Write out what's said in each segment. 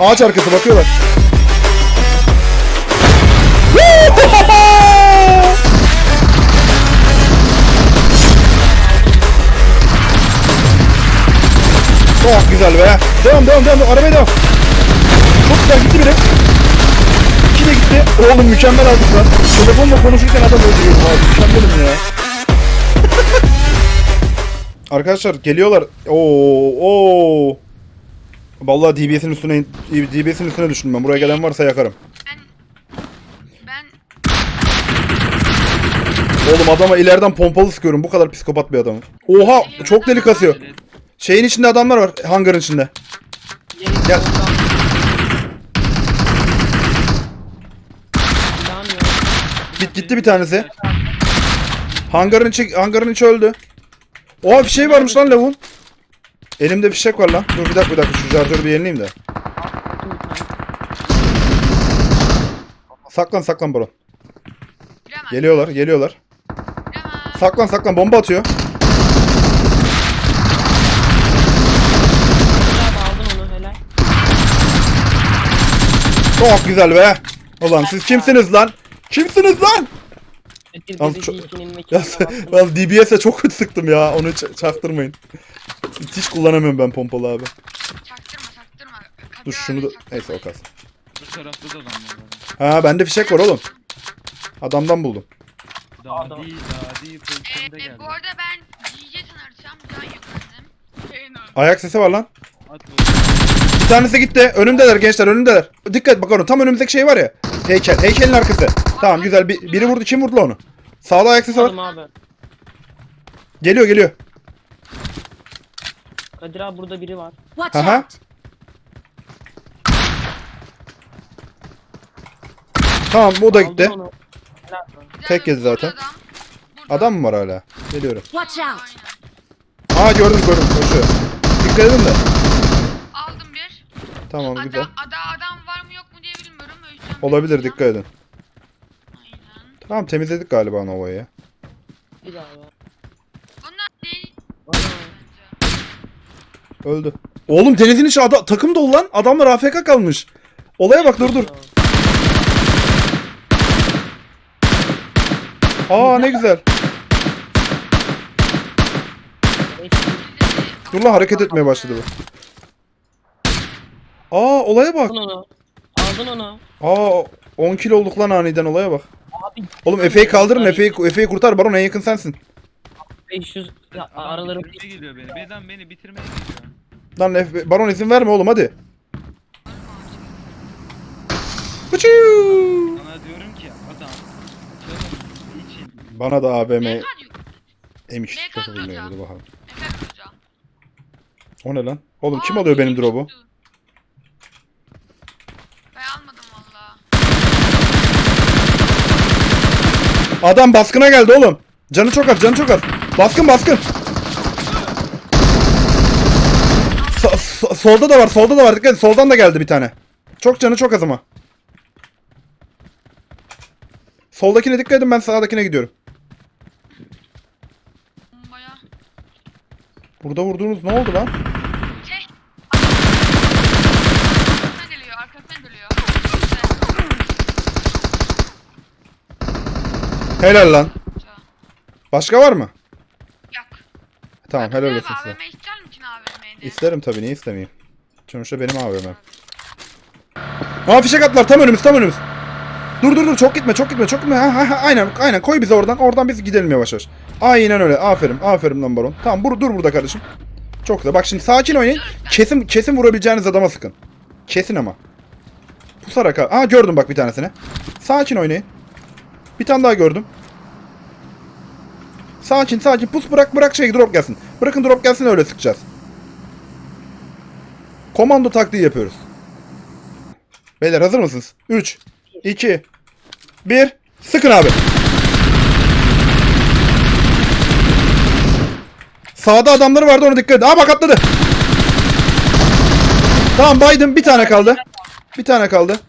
Ağaç arkası bakıyorlar. Çok güzel be. Devam devam devam. Arabaya devam. Çok güzel gitti biri. İki de gitti. Oğlum mükemmel aldık lan. Telefonla konuşurken adam öldürüyorum. Mükemmelim ya. Arkadaşlar geliyorlar. Oo oo. Vallahi DBS'in üstüne DBS'in üstüne düştüm ben. Buraya gelen varsa yakarım. Ben ben Oğlum adama ileriden pompalı sıkıyorum. Bu kadar psikopat bir adamım. Oha çok deli kasıyor. Şeyin içinde adamlar var. Hangarın içinde. Gel. Git gitti bir tanesi. Hangarın içi hangarın içi öldü. Oha bir şey varmış lan lavun. Elimde fişek var lan. Dur bir dakika bir dakika şu şarjörü bir yenileyim de. Saklan saklan bilemem. Geliyorlar geliyorlar. Saklan saklan bomba atıyor. aldın onu helal. Çok güzel be. Ulan siz kimsiniz lan? Kimsiniz lan? Yalnız çok- ikinin Ya, mekanına baktım. ya DBS'e çok kötü sıktım ya. Onu çaktırmayın. Hiç kullanamıyorum ben pompalı abi. Çaktırma Dur şunu da... Neyse o kalsın. Bu tarafta da adam var. Ha bende fişek var oğlum. Adamdan buldum. Dadi dadi pozisyonda Ee, geldi. bu arada ben DJ sanırsam can. Şeyin o. Ayak sesi var lan. At. Bir tanesi gitti. Önümdeler gençler önümdeler. Dikkat et bakalım tam önümüzdeki şey var ya. Heykel. Heykelin arkası. Tamam güzel. Bir, biri vurdu. Kim vurdu lan onu? Sağda ayak sesi var. Aldım abi. Geliyor geliyor. Kadir abi burada biri var. Watch Aha. out! Tamam o da gitti. onu. Helal. Bir Tek yedi zaten. Adam. Burada. Adam mı var hala? Geliyorum. Watch out! Aa gördüm gördüm. Koşuyor. Dikkat edin de. Aldım bir. Tamam güzel. Ada, ada adam var mı yok mu diye bilmiyorum. Öleceğim. Olabilir dikkat edin. Aynen. Tamam temizledik galiba Nova'yı. Bir daha var. Bunlar değil. Ana. bence. Öldü. Oğlum denizin içi ada- takım dolu lan. Adamlar AFK kalmış. Olaya bak dur dur. Aa ne güzel. Dur lan hareket etmeye başladı bu. Aa olaya bak. Aldın onu. Aldın onu. Aa 10 kilo olduk lan aniden olaya bak. Abi Oğlum Efe'yi kaldırın Efe'yi Efe'yi kurtar Baron en yakın sensin. 500 ya, Adam aralarım bitirmeye geliyor beni. Beden beni bitirmeye geliyor. Lan Efe, Baron izin verme oğlum hadi. Pıçıı. Sana diyorum ki adam canım için Bana da AVM yok. emiş. MK Çok hocam. bilmiyorum dur bakalım. Efe hocam. O ne lan? Oğlum kim Aa, alıyor benim drop'u? çıktı. Ben almadım valla. Adam baskına geldi oğlum. Canı çok az, canı çok az. Baskın baskın. So- so- solda da var, solda da var. Dikkat soldan da geldi bir tane. Çok canı çok az ama. Soldakine dikkat edin ben sağdakine gidiyorum. Bombaya. Burada vurduğunuz ne oldu lan? Helal lan. Başka var mı? Tamam helal olsun size. AVM ister misin AVM'de? İsterim tabii niye istemeyeyim. Sonuçta benim AVM'm. Aa fişek attılar tam önümüz tam önümüz. Dur dur dur çok gitme çok gitme çok gitme. Ha, ha, ha, aynen aynen koy bizi oradan oradan biz gidelim yavaş yavaş. Aynen öyle aferin aferin lan baron. Tamam bur, dur burada kardeşim. Çok güzel bak şimdi sakin oynayın. Kesin kesin vurabileceğiniz adama sıkın. Kesin ama. Pusarak ha. Aa gördüm bak bir tanesini. Sakin oynayın. Bir tane daha gördüm. Sakin sakin pus bırak bırak şey drop gelsin. Bırakın drop gelsin öyle sıkacağız. Komando taktiği yapıyoruz. Beyler hazır mısınız? 3, 2, 1. Sıkın abi. Sağda adamları vardı ona dikkat edin. Aa bak atladı. Tamam baydım bir tane kaldı. Bir tane kaldı.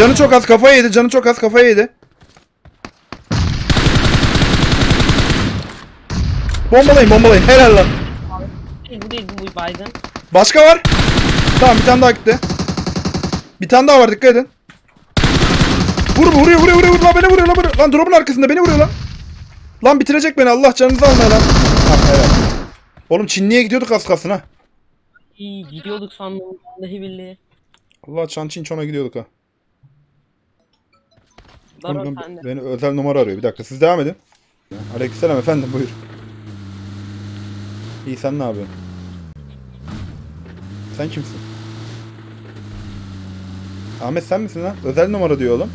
Canı çok az kafaya yedi. Canı çok az kafaya yedi. Bombalayın bombalayın. Helal lan. değil bu değil bu baygın. Başka var. Tamam bir tane daha gitti. Bir tane daha var dikkat edin. Vur vuruyor vuruyor vuruyor vuruyor lan beni vuruyor lan beni. Lan drop'un arkasında beni vuruyor lan. Lan bitirecek beni Allah canınızı almaya lan. Ha, evet. Oğlum Çinli'ye gidiyorduk az kalsın ha. İyi gidiyorduk sandım. Vallahi billahi. Allah Çan Çin Çon'a gidiyorduk ha. Baron Oğlum, sende. beni özel numara arıyor. Bir dakika siz devam edin. Aleykümselam efendim buyur. İyi sen ne yapıyorsun? Sen kimsin? Ahmet sen misin lan? Özel numara diyor oğlum.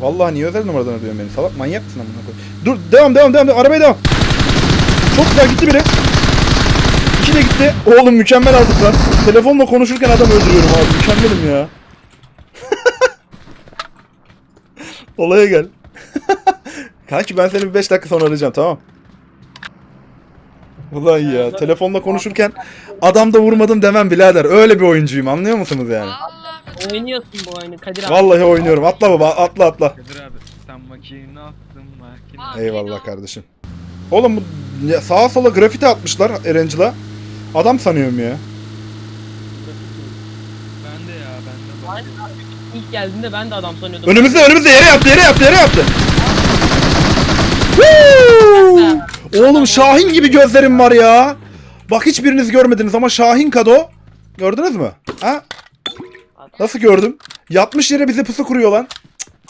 Vallahi niye özel numaradan arıyorsun beni? Salak manyak mısın amına koyayım? Dur devam devam devam. devam. Arabaya devam. Çok güzel gitti biri. İki de gitti. Oğlum mükemmel aldık lan. Telefonla konuşurken adam öldürüyorum abi. Mükemmelim ya. Olaya gel. Kanki ben seni bir 5 dakika sonra arayacağım tamam. Ulan ya telefonla konuşurken adamda vurmadım demem birader. Öyle bir oyuncuyum anlıyor musunuz yani? Vallahi Oynuyorsun bu oyunu Kadir abi. Vallahi oynuyorum. Atla baba atla atla. Kadir abi sen makineni attın makine. Eyvallah kardeşim. Oğlum bu ya sağa sola grafiti atmışlar Erangel'a. Adam sanıyorum ya. Ben de ya ben de Aynen abi. İlk geldiğinde ben de adam sanıyordum. Önümüzde önümüzde yere yattı yere yattı yere yattı. Woo! Oğlum Şahin gibi gözlerim var ya. Bak hiçbiriniz görmediniz ama Şahin Kado. Gördünüz mü? Ha? Nasıl gördüm? Yatmış yere bize pusu kuruyor lan.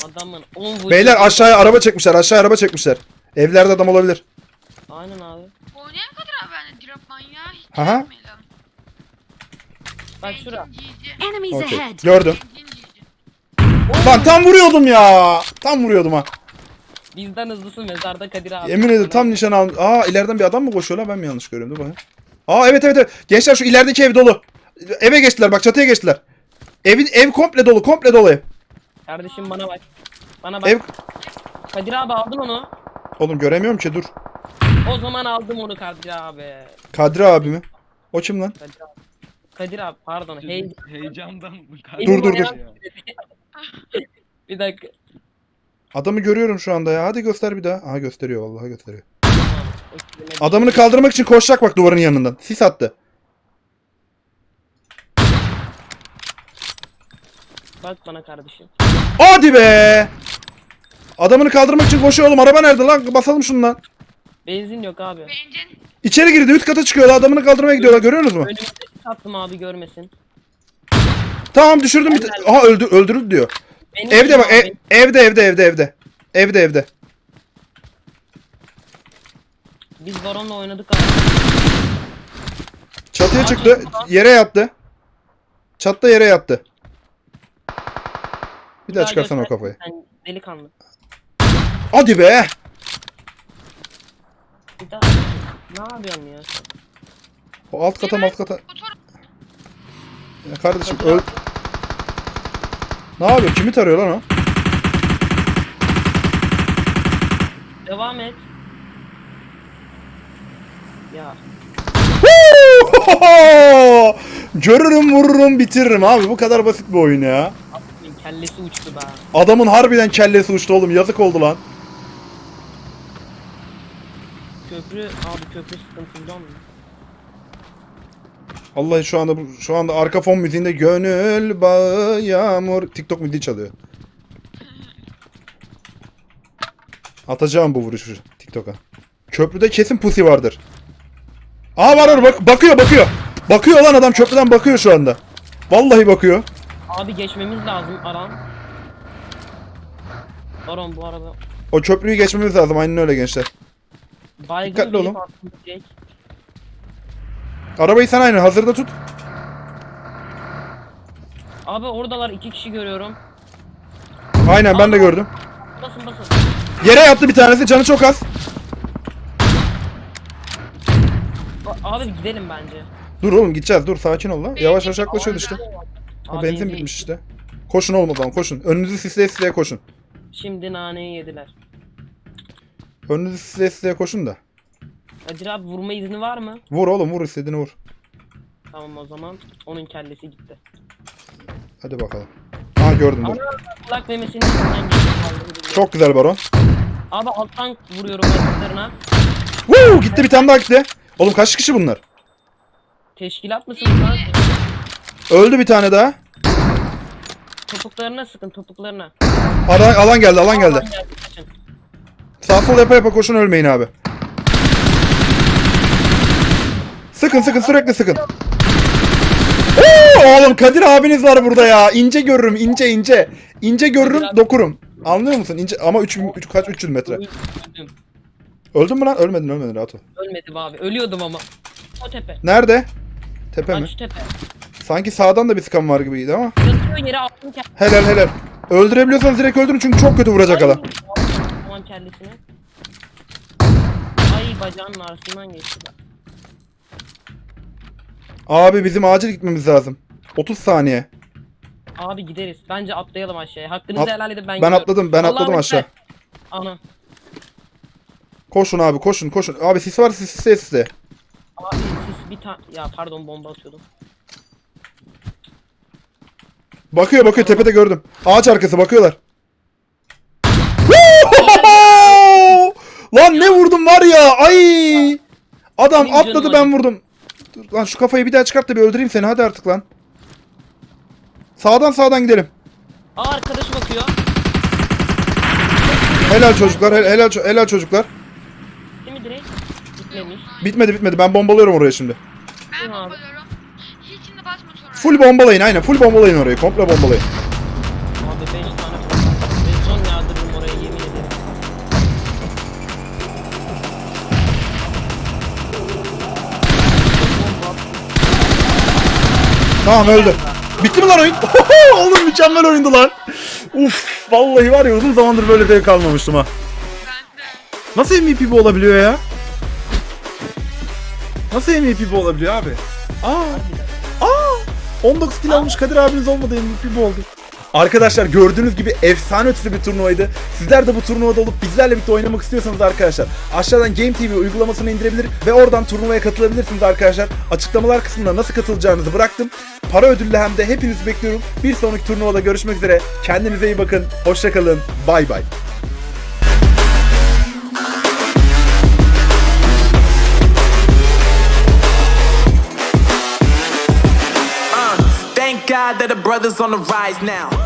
Adamın 10 vurdu. Beyler aşağıya araba çekmişler. Aşağıya araba çekmişler. Evlerde adam olabilir. Aynen abi. oynayan kadar abi ben drop manyağı hiç Aha. Bak şura. Enemies Okey. ahead. Gördüm. Lan tam vuruyordum ya. Tam vuruyordum ha. Bizden hızlısı mezarda Kadir abi. Yemin ederim tam nişan al. Aa ileriden bir adam mı koşuyor lan? Ben mi yanlış görüyorum? Dur bakayım. Aa evet evet evet. Gençler şu ilerideki ev dolu. Eve geçtiler bak çatıya geçtiler. Evin ev komple dolu, komple dolu ev. Kardeşim bana bak. Bana bak. Ev Kadir abi aldın onu. Oğlum göremiyorum ki dur. O zaman aldım onu Kadir abi. Kadri abi mi? O kim lan? Kadir abi. Kadir abi pardon. Hey. Heyecandan. Dur, dur, dur. Bir dakika. Adamı görüyorum şu anda ya. Hadi göster bir daha. Aha gösteriyor vallahi gösteriyor. Adamını kaldırmak için koşacak bak duvarın yanından. Sis attı. Bak bana kardeşim. Hadi be! Adamını kaldırmak için koşuyor oğlum. Araba nerede lan? Basalım şunu lan. Benzin yok abi. Benzin. İçeri girdi. Üst kata çıkıyorlar. Adamını kaldırmaya gidiyorlar. Görüyorsunuz mu? Önümüzde sattım abi görmesin. Tamam düşürdüm bir ta- Aha öldü, öldürüldü diyor. Benim Evde bak. ev- evde evde evde evde. Evde evde. Biz Baron'la oynadık abi. Çatıya Aa, çıktı. çıktı lan. Yere yattı. Çatta yere yattı. Bir daha daha çıkarsana o göster. kafayı. Sen delikanlı. Hadi be! Bir daha. Ne yapıyorsun ya sen? O alt kata alt kata. Ya kardeşim öl... Ne yapıyor? Kimi tarıyor lan o? Devam et. Ya Görürüm vururum bitiririm abi. Bu kadar basit bir oyun ya. adamın kellesi uçtu be. Adamın harbiden kellesi uçtu oğlum. Yazık oldu lan. Köprü abi köprü sıkıntılı mı? Vallahi şu anda şu anda arka fon müziğinde gönül bağı yağmur TikTok müziği çalıyor. Atacağım bu vuruşu TikTok'a. Köprüde kesin pusi vardır. Aa var var bak bakıyor bakıyor. Bakıyor lan adam köprüden bakıyor şu anda. Vallahi bakıyor. Abi geçmemiz lazım Aran. Baron bu arada O köprüyü geçmemiz lazım aynen öyle gençler. baygın Dikkatli olun. direkt. Arabayı sen aynen hazırda tut. Abi oradalar iki kişi görüyorum. Aynen ben de gördüm. Basın basın. Yere yattı bir tanesi canı çok az. Ba- Abi gidelim bence. Dur oğlum gideceğiz dur sakin ol lan. Yavaş yavaş yaklaşıyoruz işte. Abi benzin benzin- bitmiş işte. Koşun oğlum o zaman koşun. Önünüzü sisleye sisleye koşun. Şimdi naneyi yediler. Önünüzü sisleye sisleye koşun da. Kadir abi vurma izni var mı? Vur oğlum vur istediğini vur. Tamam o zaman onun kellesi gitti. Hadi bakalım. Aa gördüm dur. Kulak memesini içinden geçti. Çok güzel baron. Abi alttan vuruyorum ayaklarına. Woo! Gitti bir tane daha gitti. Oğlum kaç kişi bunlar? Teşkilat mısınız lan? Öldü bir tane daha. Topuklarına sıkın topuklarına. Alan, alan geldi alan geldi. Alan geldi, kaçın. Sağ sol yapa yapa koşun ölmeyin abi. Sıkın sıkın sürekli sıkın. Oo, oğlum Kadir abiniz var burada ya. İnce görürüm ince ince. İnce görürüm dokurum. Anlıyor musun? İnce ama 3 kaç 300 metre. Öldüm. Öldün mü lan? Ölmedin ölmedin rahat ol. Ölmedim abi. Ölüyordum ama. O tepe. Nerede? Tepe Lan mi? şu tepe. Sanki sağdan da bir sıkan var gibiydi ama. Yatıyor yere attım kendimi. Helal helal. Öldürebiliyorsanız direkt öldürün çünkü çok kötü vuracak adam. Tamam kellesine. Ay bacağının arasından geçti. bak. Abi bizim acil gitmemiz lazım. 30 saniye. Abi gideriz. Bence atlayalım aşağıya. Hakkınızı At- helal edin ben Ben gidiyorum. atladım ben Allah'a atladım emanet aşağı. Ana. Koşun abi koşun koşun. Abi sis var sis sis sis. Abi siz bir tane... Ya pardon bomba atıyordum. Bakıyor bakıyor tepede gördüm. Ağaç arkası bakıyorlar. Lan ne vurdum var ya ay. Adam Benim canım atladı ben vurdum. Dur, Lan şu kafayı bir daha çıkart da bir öldüreyim seni hadi artık lan. Sağdan sağdan gidelim. Aa arkadaşı bakıyor. Helal çocuklar hel- helal, ço- helal çocuklar. Mi direkt? Bitmedi bitmedi ben bombalıyorum oraya şimdi. Ben bombalıyorum. Basma. Full bombalayın aynen full bombalayın orayı komple bombalayın. Tamam öldü. Bitti mi lan oyun? Oğlum mükemmel oyundu lan. Uf vallahi var ya uzun zamandır böyle zevk almamıştım ha. Nasıl MVP bu olabiliyor ya? Nasıl MVP bu olabiliyor abi? Aa! Aa! 19 kill almış Kadir abiniz olmadı MVP bu oldu. Arkadaşlar gördüğünüz gibi efsane ötesi bir turnuvaydı. Sizler de bu turnuvada olup bizlerle birlikte oynamak istiyorsanız arkadaşlar aşağıdan Game TV uygulamasını indirebilir ve oradan turnuvaya katılabilirsiniz arkadaşlar. Açıklamalar kısmında nasıl katılacağınızı bıraktım. Para ödüllü hem de hepinizi bekliyorum. Bir sonraki turnuvada görüşmek üzere. Kendinize iyi bakın. Hoşçakalın. Bay bay. That the brothers on the rise now.